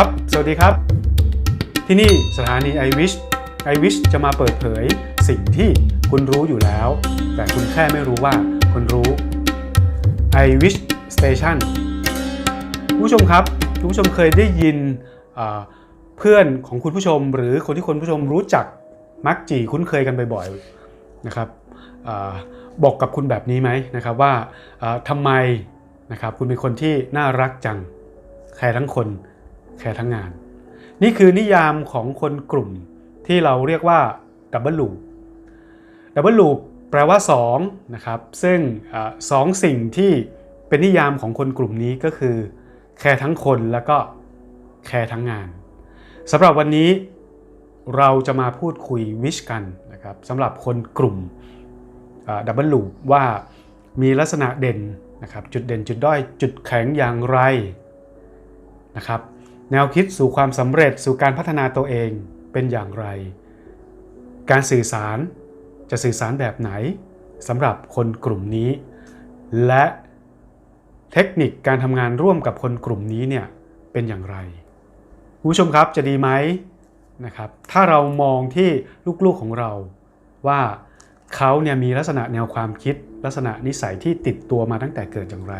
ครับ สวัสดีครับ ที่นี่สถานี i w i s h i w i s h จะมาเปิดเผยสิ่งที่คุณรู้อยู่แล้ว แต่คุณแค่ไม่รู้ว่าคุณรู้ i w i s h Station ผู้ชมครับผู้ชมเคยได้ยินเพื่อนของคุณผู้ชม หรือคนที่คุณผู้ชมรู้จักมักจีคุ้นเคยกันบ่อยๆนะครับอบอกกับคุณแบบนี้ไหมนะครับว่าทำไมนะครับคุณเป็นคนที่น่ารักจังแครทั้งคน แคร์ทั้งงาน นี่คือนิยามของคนกลุ่มที่เราเรียกว่าดับเบิลลูดับเบิลลูแปลว่า2นะครับซึ่งอสองสิ่งที่เป็นนิยามของคนกลุ่มนี้ก็คือแคร์ทั้งคนแล้วก็แคร์ทั้งงานสำหรับวันนี้เราจะมาพูดคุยวิชกันนะครับสำหรับคนกลุ่มดับเบิลลูว่ามีลักษณะเด่นนะครับจุดเด่นจุดด้อยจุดแข็งอย่างไรนะครับ แนวคิดสู่ความสำเร็จสู่การพัฒนาตัวเองเป็นอย่างไร การสื่อสารจะสื่อสารแบบไหนสำหรับคนกลุ่มนี้ และเทคนิคการทำงานร่วมกับคนกลุ่มนี้เนี่ยเป็นอย่างไรผู้ชมครับจะดีไหมนะครับ ถ้าเรามองที่ลูกๆของเราว่าเขาเนี่ยมีลักษณะแนวความคิด ลักษณะนิสัยที่ติดตัวมาตั้งแต่เกิดอย่างไร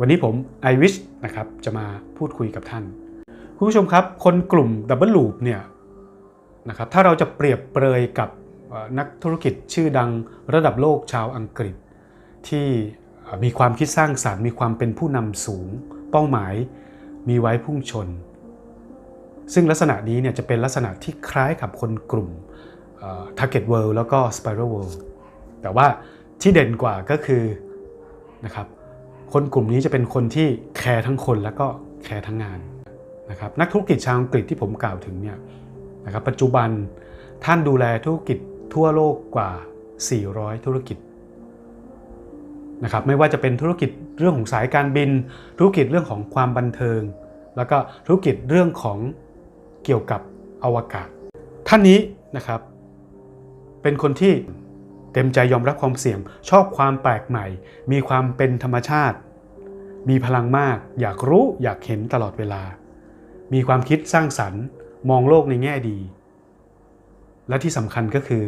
วันนี้ผม i wish นะครับจะมาพูดคุยกับท่าน คุณผู้ชมครับ คนกลุ่ม Double Loop เนี่ยนะครับถ้าเราจะเปรียบเปรยกับนักธุรกิจชื่อดังระดับโลกชาวอังกฤษ ที่มีความคิดสร้างสารรค์มีความเป็นผู้นำสูง เป้าหมายมีไว้พุ่งชน ซึ่งลักษณะนี้เนี่ยจะเป็นลักษณะที่คล้ายกับคนกลุ่ม Target World แล้วก็ Spiral World แต่ว่าที่เด่นกว่าก็คือนะครับคนกลุ่มนี้จะเป็นคนที่แคร์ทั้งคนแล้วก็แคร์ทั้งงาน นะครับนักธุรกิจชาวอังกฤษที่ผมกล่าวถึงเนี่ยนะครับปัจจุบันท่านดูแลธุรกิจทั่วโลกกว่า 400 ธุรกิจนะครับไม่ว่าจะเป็นธุรกิจเรื่องของสายการบิน ธุรกิจเรื่องของความบันเทิง แล้วก็ธุรกิจเรื่องของเกี่ยวกับอวกาศ ท่านนี้นะครับ เป็นคนที่เต็มใจยอมรับความเสี่ยง ชอบความแปลกใหม่ มีความเป็นธรรมชาติ มีพลังมาก อยากรู้อยากเห็นตลอดเวลา มีความคิดสร้างสรรค์มองโลกในแง่ดี และที่สำคัญก็คือ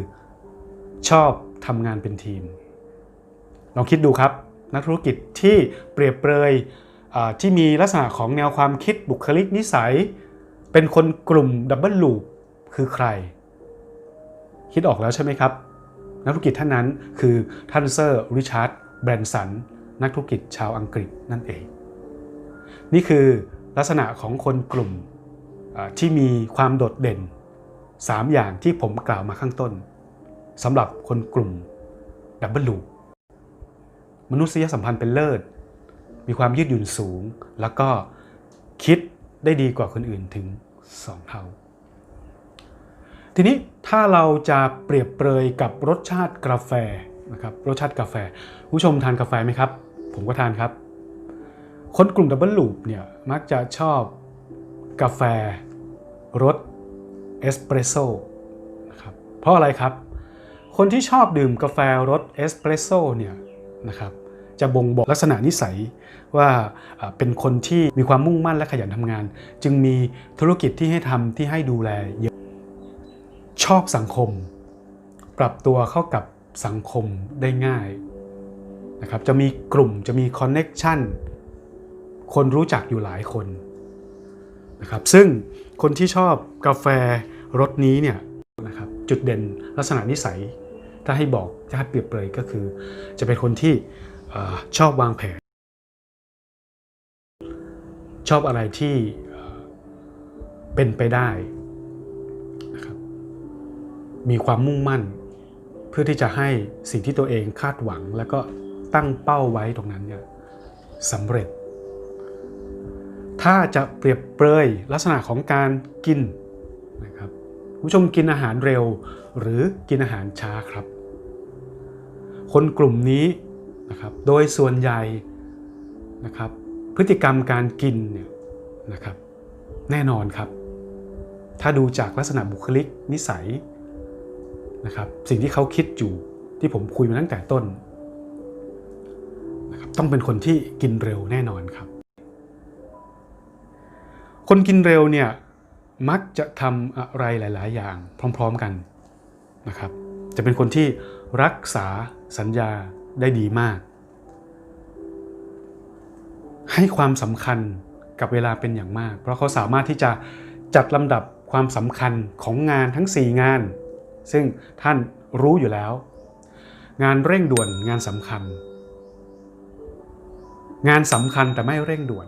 ชอบทำงานเป็นทีม ลองคิดดูครับ นักธุรกิจที่เปรียบเปรยที่มีลักษณะของแนวความคิดบุคลิกนิสัย เป็นคนกลุ่มดับเบิลลูปคือใคร คิดออกแล้วใช่ไหมครับ นักธุรกิจท่านนั้นคือท่านเซอร์ริชาร์ดแบรนสันนักธุรกิจชาวอังกฤษนั่นเอง นี่คือ ลักษณะของคนกลุ่มที่มีความโดดเด่น 3 อย่างที่ผมกล่าวมาข้างต้นสำหรับคนกลุ่มดับเบิลลูมนุษยสัมพันธ์เป็นเลิศ มีความยืดหยุ่นสูง แล้วก็คิดได้ดีกว่าคนอื่นถึง 2 เท่า ทีนี้ถ้าเราจะเปรียบเปรยกับรสชาติกาแฟนะครับรสชาติกาแฟ ผู้ชมทานกาแฟไหมครับ ผมก็ทานครับ คนกลุ่มดับเบิลลูปเนี่ยมักจะชอบกาแฟรสเอสเปรสโซ่นะครับเพราะอะไรครับ คนที่ชอบดื่มกาแฟรสเอสเปรสโซ่เนี่ยนะครับจะบ่งบอกลักษณะนิสัยว่าเป็นคนที่มีความมุ่งมั่นและขยันทำงาน จึงมีธุรกิจที่ให้ทำที่ให้ดูแลเยอะชอบสังคม ปรับตัวเข้ากับสังคมได้ง่ายนะครับจะมีกลุ่มจะมีคอนเน็กชัน คนรู้จักอยู่หลายคนนะครับซึ่งคนที่ชอบกาแฟรสนี้เนี่ยนะครับจุดเด่นลักษณะนิสัย ถ้าให้บอกถ้าให้เปรียบเปรยก็คือ จะเป็นคนที่อชอบวางแผน ชอบอะไรที่เป็นไปได้นะครับมีความมุ่งมั่น เพื่อที่จะให้สิ่งที่ตัวเองคาดหวัง แล้วก็ตั้งเป้าไว้ตรงนั้นเนี่ยสำเร็จ ถ้าจะเปรียบเปรยลักษณะของการกินนะครับผู้ชมกินอาหารเร็ว หรือกินอาหารช้าครับ คนกลุ่มนี้นะครับโดยส่วนใหญ่นะครับพฤติกรรมการกินเนี่ยนะครับแน่นอนครับ ถ้าดูจากลักษณะบุคลิกนิสัยนะครับสิ่งที่เขาคิดอยู่ที่ผมคุยมาตั้งแต่ต้นนะครับต้องเป็นคนที่กินเร็วแน่นอนครับ คนกินเร็วเนี่ยมักจะทำอะไรหลาย ๆ อย่างพร้อม ๆ กันนะครับ จะเป็นคนที่รักษาสัญญาได้ดีมาก ให้ความสำคัญกับเวลาเป็นอย่างมาก เพราะเขาสามารถที่จะจัดลำดับความสำคัญของงานทั้ง 4 งาน ซึ่งท่านรู้อยู่แล้ว งานเร่งด่วนงานสำคัญ งานสำคัญแต่ไม่เร่งด่วน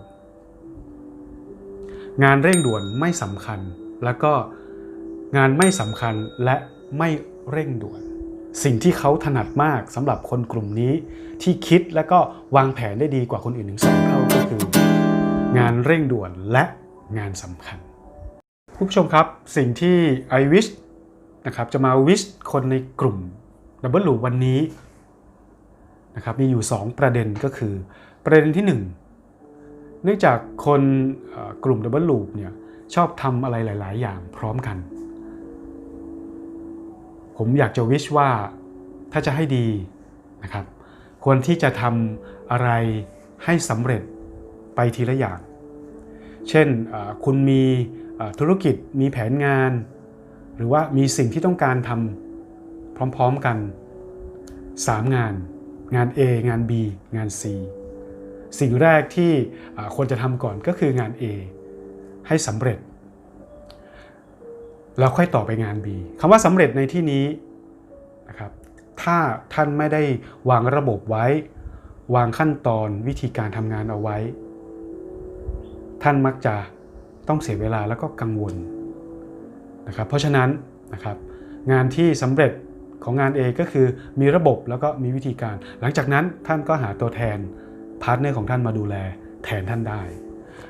งานเร่งด่วนไม่สำคัญ แล้วก็งานไม่สำคัญและไม่เร่งด่วน สิ่งที่เขาถนัดมากสำหรับคนกลุ่มนี้ที่คิดและก็วางแผนได้ดีกว่าคนอื่นถึงสองเท่าก็คือ งานเร่งด่วนและงานสำคัญผู้ชมครับสิ่งที่ I wish นะครับจะมา wish คนในกลุ่ม Double Loop วันนี้นะครับมีอยู่ 2 ประเด็นก็คือ ประเด็นที่ 1 เนื่องจากคนกลุ่ม Double Loop เนี่ยชอบทำอะไรหลาย ๆ อย่างพร้อมกัน ผมอยากจะวิชว่าถ้าจะให้ดีนะครับควรที่จะทำอะไรให้สำเร็จไปทีละอย่าง เช่นคุณมีธุรกิจมีแผนงาน หรือว่ามีสิ่งที่ต้องการทำพร้อม ๆ กัน 3 งาน งาน A งาน B งาน C สิ่งแรกที่ควรจะทำก่อนก็คืองาน A ให้สำเร็จ แล้วค่อยต่อไปงาน B คำว่าสำเร็จในที่นี้นะครับถ้าท่านไม่ได้วางระบบไว้ วางขั้นตอนวิธีการทำงานเอาไว้ ท่านมักจะต้องเสียเวลาแล้วก็กังวลนะครับเพราะฉะนั้นนะครับงานที่สำเร็จของงาน A ก็คือมีระบบแล้วก็มีวิธีการ หลังจากนั้นท่านก็หาตัวแทน พาร์ทเนอร์ของท่านมาดูแลแทนท่านได้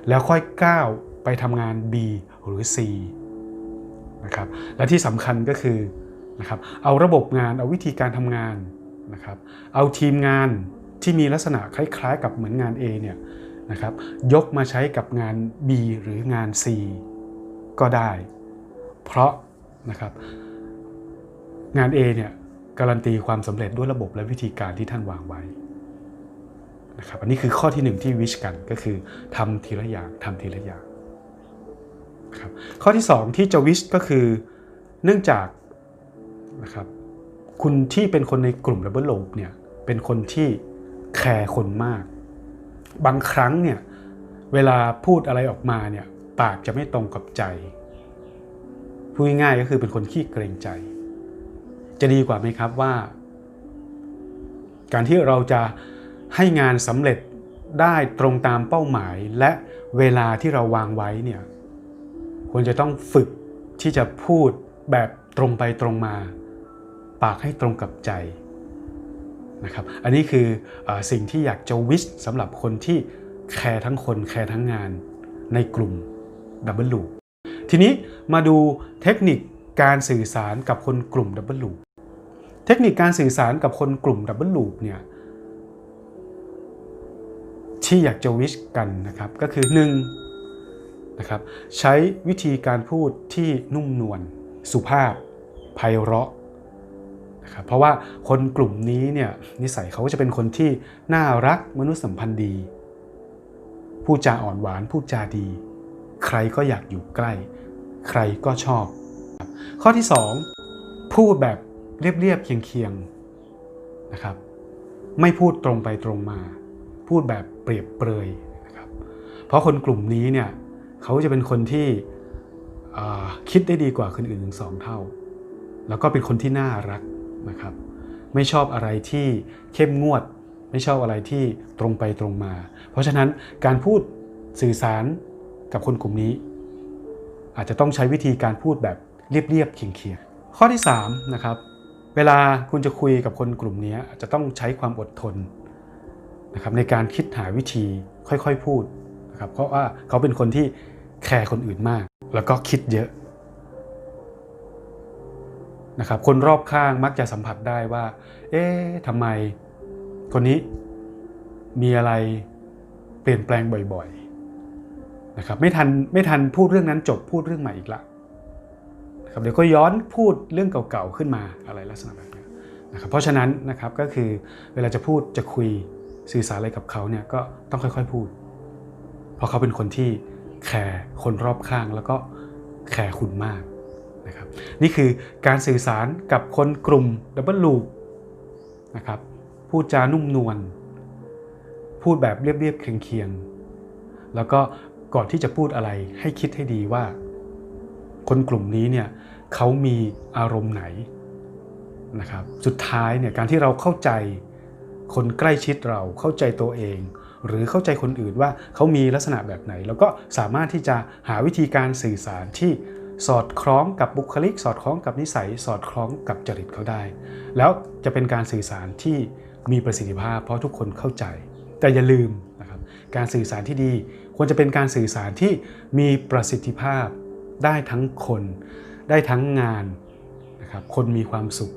แล้วค่อยก้าวไปทำงาน B หรือ C นะครับและที่สำคัญก็คือนะครับเอาระบบงานเอาวิธีการทำงานนะครับเอาทีมงานที่มีลักษณะคล้ายๆ กับเหมือนงาน A เนี่ยนะครับยกมาใช้กับงาน B หรืองาน C ก็ได้ เพราะนะครับงาน A เนี่ยการันตีความสำเร็จด้วยระบบและวิธีการที่ท่านวางไว้ นะครับอันนี้คือข้อที่หนึ่งที่วิชกันก็คือทำทีละอย่างทำทีละอย่างนะครับข้อที่สองที่จะวิชก็คือเนื่องจากนะครับคุณที่เป็นคนในกลุ่ม Double Loop เนี่ยเป็นคนที่แคร์คนมาก บางครั้งเนี่ยเวลาพูดอะไรออกมาเนี่ยปากจะไม่ตรงกับใจพูดง่ายๆก็คือเป็นคนขี้เกรงใจ จะดีกว่าไหมครับว่า การที่เราจะ ให้งานสำเร็จได้ตรงตามเป้าหมาย และเวลาที่เราวางไว้เนี่ยควรจะต้องฝึกที่จะพูดแบบตรงไปตรงมา ปากให้ตรงกับใจนะครับ อันนี้คืออสิ่งที่อยากจะวิชสำหรับคนที่แคร์ทั้งคนแคร์ทั้งงานในกลุ่ม Double Loop ทีนี้มาดูเทคนิคการสื่อสารกับคนกลุ่ม Double Loop เทคนิคการสื่อสารกับคนกลุ่ม Double Loop เนี่ย ที่อยากจะวิชกันนะครับก็คือ1นะครับใช้วิธีการพูดที่นุ่มนวลสุภาพไพเราะนะครับเพราะว่าคนกลุ่มนี้เนี่ยนิสัยเขาก็จะเป็นคนที่น่ารักมนุษยสัมพันธ์ดี พูดจาอ่อนหวานพูดจาดี ใครก็อยากอยู่ใกล้ ใครก็ชอบ ข้อที่ 2 พูดแบบเรียบๆเคียงๆนะครับไม่พูดตรงไปตรงมา พูดแบบเปรียบเปรยนะครับเพราะคนกลุ่มนี้เนี่ยเขาจะเป็นคนที่คิดได้ดีกว่าคนอื่นถึงสองเท่า แล้วก็เป็นคนที่น่ารักนะครับ ไม่ชอบอะไรที่เข้มงวด ไม่ชอบอะไรที่ตรงไปตรงมา เพราะฉะนั้นการพูดสื่อสารกับคนกลุ่มนี้ อาจจะต้องใช้วิธีการพูดแบบเรียบๆเคียงๆข้อที่3นะครับเวลาคุณจะคุยกับคนกลุ่มนี้อาจจะต้องใช้ความอดทน นะครับในการคิดหาวิธีค่อยๆพูดนะครับเพราะว่าเขาเป็นคนที่แคร์คนอื่นมาก แล้วก็คิดเยอะนะครับคนรอบข้างมักจะสัมผัสได้ว่า เอ๊ะทำไมคนนี้มีอะไรเปลี่ยนแปลงบ่อยๆนะครับไม่ทันไม่ทันพูดเรื่องนั้นจบพูดเรื่องใหม่อีกละนะครับเดี๋ยวก็ย้อนพูดเรื่องเก่าๆขึ้นมาอะไรลักษณะแบบนี้นะครับเพราะฉะนั้นนะครับก็คือเวลาจะพูดจะคุย สื่อสารอะไรกับเขาเนี่ยก็ต้องค่อยๆพูด เพราะเขาเป็นคนที่แคร์คนรอบข้างแล้วก็แคร์คุณมากนะครับนี่คือการสื่อสารกับคนกลุ่มดับเบิลลูนะครับพูดจานุ่มนวลพูดแบบเรียบๆเคียงๆแล้วก็ก่อนที่จะพูดอะไรให้คิดให้ดีว่า คนกลุ่มนี้เนี่ยเขามีอารมณ์ไหนนะครับสุดท้ายเนี่ยการที่เราเข้าใจ คนใกล้ชิดเราเข้าใจตัวเอง หรือเข้าใจคนอื่นว่าเขามีลักษณะแบบไหน แล้วก็สามารถที่จะหาวิธีการสื่อสารที่สอดคล้องกับบุคลิก สอดคล้องกับนิสัย สอดคล้องกับจริตเขาได้ แล้วจะเป็นการสื่อสารที่มีประสิทธิภาพ เพราะทุกคนเข้าใจ แต่อย่าลืมนะครับการสื่อสารที่ดี ควรจะเป็นการสื่อสารที่มีประสิทธิภาพได้ทั้งคน ได้ทั้งงานนะครับคนมีความสุข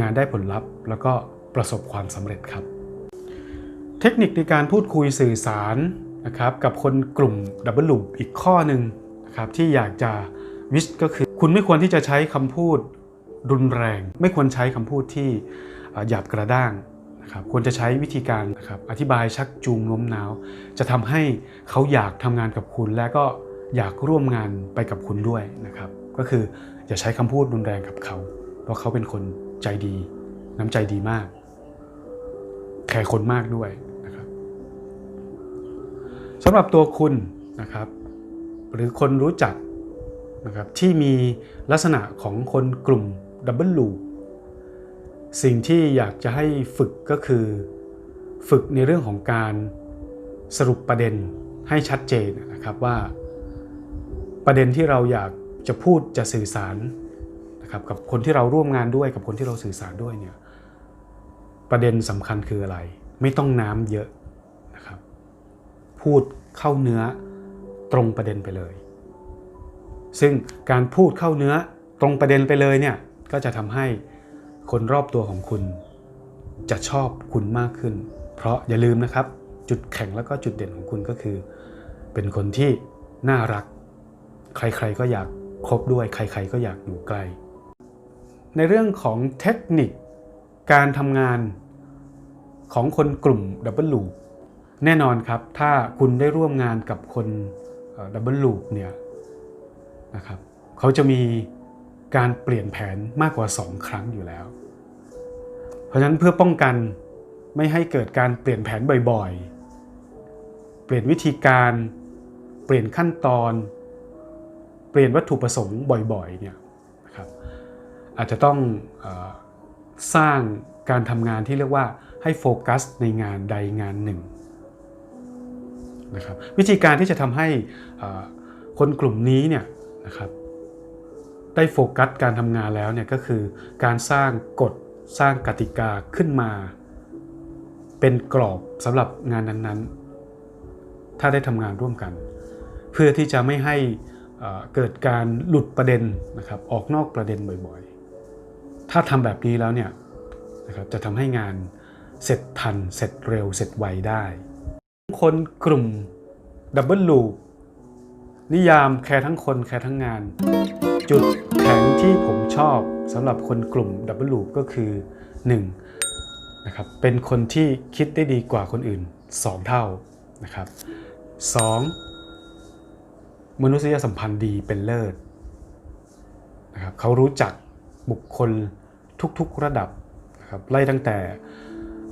งานได้ผลลัพธ์ แล้วก็ ประสบความสำเร็จครับ เทคนิคในการพูดคุยสื่อสารนะครับกับคนกลุ่มดับเบิลลูอีกข้อหนึ่งนะครับที่อยากจะวิชก็คือคุณไม่ควรที่จะใช้คำพูดรุนแรง ไม่ควรใช้คำพูดที่หยาบกระด้างนะครับควรจะใช้วิธีการนะครับอธิบายชักจูงโน้มน้าว จะทำให้เขาอยากทำงานกับคุณ และก็อยากร่วมงานไปกับคุณด้วยนะครับก็คืออย่าใช้คำพูดรุนแรงกับเขา เพราะเขาเป็นคนใจดี น้ำใจดีมาก คร์คนมากด้วยนะครับสำหรับตัวคุณนะครับ หรือคนรู้จักนะครับที่มีลักษณะของคนกลุ่มดับเบิลลูสิ่งที่อยากจะให้ฝึกก็คือ ฝึกในเรื่องของการสรุปประเด็นให้ชัดเจนนะครับว่า ประเด็นที่เราอยากจะพูดจะสื่อสารนะครับกับคนที่เราร่วมงานด้วยกับคนที่เราสื่อสารด้วยเนี่ย ประเด็นสำคัญคืออะไร ไม่ต้องน้ำเยอะนะครับ พูดเข้าเนื้อตรงประเด็นไปเลย ซึ่งการพูดเข้าเนื้อตรงประเด็นไปเลยเนี่ยก็จะทำให้คนรอบตัวของคุณ จะชอบคุณมากขึ้น เพราะอย่าลืมนะครับ จุดแข็งแล้วก็จุดเด่นของคุณก็คือ เป็นคนที่น่ารัก ใครๆก็อยากคบด้วยใคร ๆ ก็อยากอยู่ใกล้ในเรื่องของเทคนิคการทำงาน ของคนกลุ่มดับเบิลลูแน่นอนครับ ถ้าคุณได้ร่วมงานกับคนดับเบิลลูเนี่ยนะครับเขาจะมีการเปลี่ยนแผนมากกว่า 2 ครั้งอยู่แล้ว เพราะฉะนั้นเพื่อป้องกันไม่ให้เกิดการเปลี่ยนแผนบ่อยๆ เปลี่ยนวิธีการ เปลี่ยนขั้นตอน เปลี่ยนวัตถุประสงค์บ่อยๆเนี่ยนะครับอาจจะต้องอสร้างการทำงานที่เรียกว่า ให้โฟกัสในงานใดงานหนึ่งนะครับวิธีการที่จะทำให้คนกลุ่มนี้เนี่ยนะครับได้โฟกัสการทำงานแล้วเนี่ยก็คือการสร้างกฎสร้างกติกาขึ้นมา เป็นกรอบสำหรับงานนั้นๆ ถ้าได้ทำงานร่วมกัน เพื่อที่จะไม่ให้เอ่อเกิดการหลุดประเด็นนะครับออกนอกประเด็นบ่อยๆ ถ้าทำแบบนี้แล้วเนี่ยนะครับจะทำให้งาน เสร็จทัน เสร็จเร็ว เสร็จไวได้ คนกลุ่มดับเบิลลูนิยามแคร์ทั้งคนแคร์ทั้งงาน จุดแข็งที่ผมชอบสำหรับคนกลุ่มดับเบิลลูก็คือ 1 นะครับเป็นคนที่คิดได้ดีกว่าคนอื่น 2 เท่านะครับ 2. มนุษยสัมพันธ์ดีเป็นเลิศนะครับเขารู้จักบุคคลทุกๆระดับนะครับไล่ตั้งแต่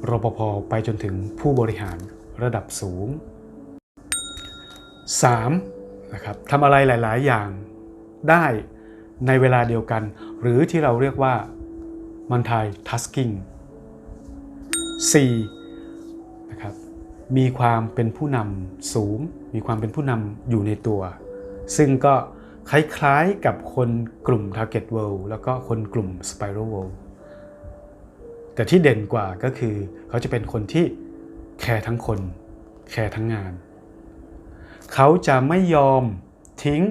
รปภไปจนถึงผู้บริหารระดับสูง 3. นะครับทำอะไรหลาย ๆ อย่างได้ในเวลาเดียวกัน หรือที่เราเรียกว่ามันทยทัสกิ้ง 4. นะครับมีความเป็นผู้นำสูง มีความเป็นผู้นำอยู่ในตัว ซึ่งก็คล้าย ๆ กับคนกลุ่ม Target World แล้วก็คนกลุ่ม Spiral World แต่ที่เด่นกว่าก็คือเขาจะเป็นคนที่แคร์ทั้งคน แคร์ทั้งงาน เขาจะไม่ยอมทิ้ง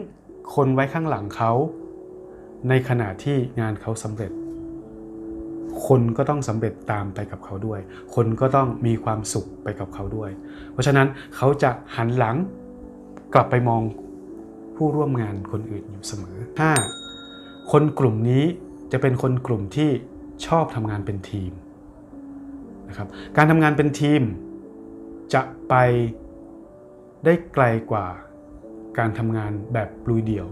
คนไว้ข้างหลังเขา ในขณะที่งานเขาสำเร็จ คนก็ต้องสำเร็จตามไปกับเขาด้วย คนก็ต้องมีความสุขไปกับเขาด้วย เพราะฉะนั้นเขาจะหันหลังกลับไปมองผู้ร่วมงานคนอื่นอยู่เสมอ 5. คนกลุ่มนี้จะเป็นคนกลุ่มที่ ชอบทำงานเป็นทีมนะครับการทำงานเป็นทีม จะไปได้ไกลกว่าการทำงานแบบลุยเดี่ยว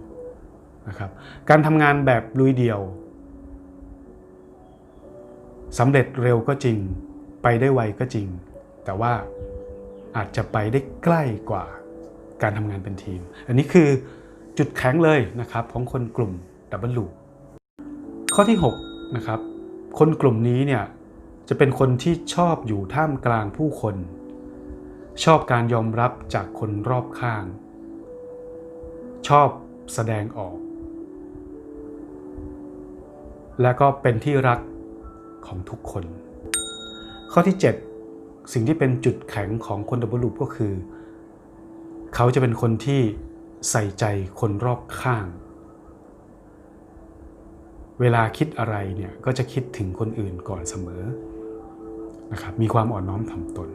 นะครับการทำงานแบบลุยเดี่ยวสำเร็จเร็วก็จริง ไปได้ไวก็จริง แต่ว่าอาจจะไปได้ใกล้กว่าการทำงานเป็นทีม อันนี้คือจุดแข็งเลยนะครับของคนกลุ่มดับเบิลลูข้อที่ 6 นะครับ คนกลุ่มนี้เนี่ยจะเป็นคนที่ชอบอยู่ท่ามกลางผู้คน ชอบการยอมรับจากคนรอบข้าง ชอบแสดงออก และก็เป็นที่รักของทุกคน ข้อที่ 7 สิ่งที่เป็นจุดแข็งของคนดับเบิลลูปก็คือ เขาจะเป็นคนที่ใส่ใจคนรอบข้าง เวลาคิดอะไรเนี่ยก็จะคิดถึงคนอื่นก่อนเสมอนะครับมีความอ่อนน้อมถ่อมตน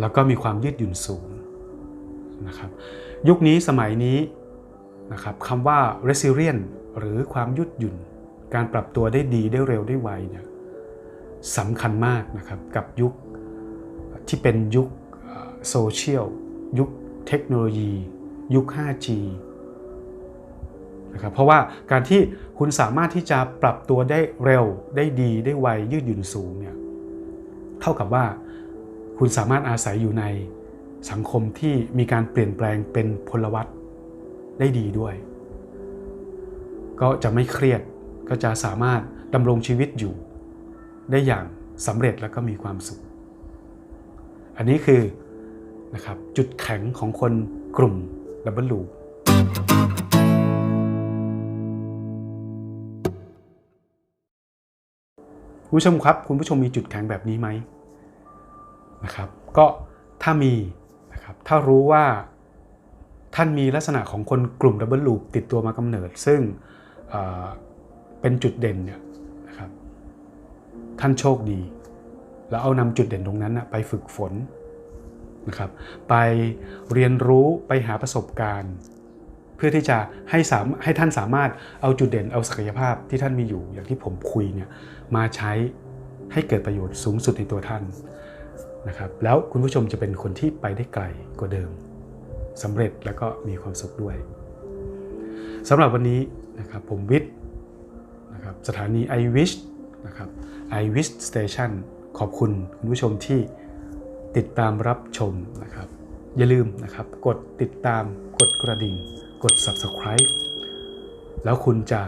แล้วก็มีความยืดหยุ่นสูงนะครับยุคนี้สมัยนี้นะครับคำว่า resilient หรือความยืดหยุ่น การปรับตัวได้ดีได้เร็วได้ไวเนี่ยสำคัญมากนะครับกับยุคที่เป็นยุคโซเชียลยุคเทคโนโลยี ยุค 5G นะครับเพราะว่าการที่คุณสามารถที่จะปรับตัวได้เร็วได้ดีได้ไวยืดหยุ่นสูงเนี่ยเท่ากับว่าคุณสามารถอาศัยอยู่ในสังคมที่มีการเปลี่ยนแปลงเป็นพลวัตได้ดีด้วย ก็จะไม่เครียดก็จะสามารถดำรงชีวิตอยู่ ได้อย่างสำเร็จแล้วก็มีความสุข อันนี้คือนะครับจุดแข็งของคนกลุ่มดับเบิลลู ผู้ชมครับ คุณผู้ชมมีจุดแข็งแบบนี้ไหมนะครับ ก็ถ้ามีนะครับถ้ารู้ว่าท่านมีลักษณะของคนกลุ่มดับเบิลลูปติดตัวมากำเนิด ซึ่งเเป็นจุดเด่นเนี่ยนะครับท่านโชคดี แล้วเอานำจุดเด่นตรงนั้นนะไปฝึกฝนนะครับไปเรียนรู้ไปหาประสบการณ์ เพื่อที่จะให้สามให้ท่านสามารถเอาจุดเด่นเอาศักยภาพที่ท่านมีอยู่อย่างที่ผมคุยเนี่ยมาใช้ให้เกิดประโยชน์สูงสุดในตัวท่านนะครับแล้วคุณผู้ชมจะเป็นคนที่ไปได้ไกลกว่าเดิมสำเร็จแล้วก็มีความสุขด้วยสำหรับวันนี้นะครับผมวิทย์นะครับสถานี i wish นะครับ i wish station ขอบคุณคุณผู้ชมที่ติดตามรับชมนะครับ อย่าลืมนะครับกดติดตามกดกระดิ่ง กด subscribe แล้วคุณจะ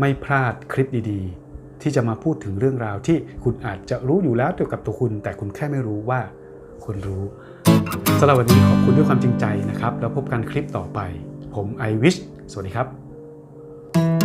ไม่พลาดคลิปดีๆ ที่จะมาพูดถึงเรื่องราวที่คุณอาจจะรู้อยู่แล้วเกี่ยวกับตัวคุณ แต่คุณแค่ไม่รู้ว่าคุณรู้สำหรับวันนี้ขอบคุณด้วยความจริงใจนะครับ แล้วพบกันคลิปต่อไป ผมไอวิชสวัสดีครับ